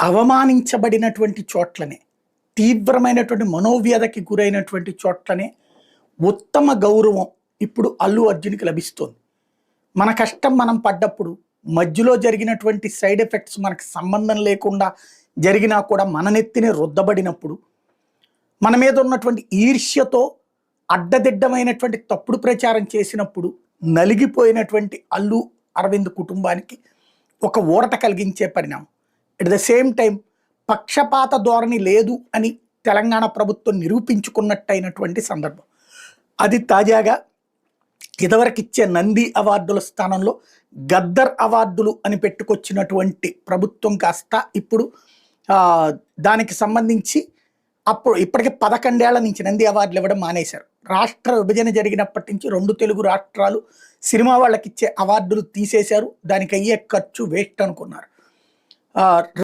అవమానించబడినటువంటి చోట్లనే తీవ్రమైనటువంటి మనోవ్యధకి గురైనటువంటి చోట్లనే ఉత్తమ గౌరవం ఇప్పుడు అల్లు అర్జున్కి లభిస్తోంది. మన కష్టం మనం పడ్డప్పుడు మధ్యలో జరిగినటువంటి సైడ్ ఎఫెక్ట్స్ మనకు సంబంధం లేకుండా జరిగినా కూడా మన నెత్తిని రుద్దబడినప్పుడు మన మీద ఉన్నటువంటి ఈర్ష్యతో అడ్డదిడ్డమైనటువంటి తప్పుడు ప్రచారం చేసినప్పుడు నలిగిపోయినటువంటి అల్లు అరవింద్ కుటుంబానికి ఒక ఊరట కలిగించే పరిణామం. ఎట్ ద సేమ్ టైం పక్షపాత ధోరణి లేదు అని తెలంగాణ ప్రభుత్వం నిరూపించుకున్నట్టయినటువంటి సందర్భం. అది తాజాగా ఇదివరకు ఇచ్చే నంది అవార్డుల స్థానంలో గద్దర్ అవార్డులు అని పెట్టుకొచ్చినటువంటి ప్రభుత్వం కాస్త ఇప్పుడు దానికి సంబంధించి అప్పుడు ఇప్పటికే పదకొండేళ్ళ నుంచి నంది అవార్డులు ఇవ్వడం మానేశారు. రాష్ట్ర విభజన జరిగినప్పటి నుంచి రెండు తెలుగు రాష్ట్రాలు సినిమా వాళ్ళకి ఇచ్చే అవార్డులు తీసేశారు. దానికి అయ్యే ఖర్చు వేస్ట్ అనుకున్నారు. আর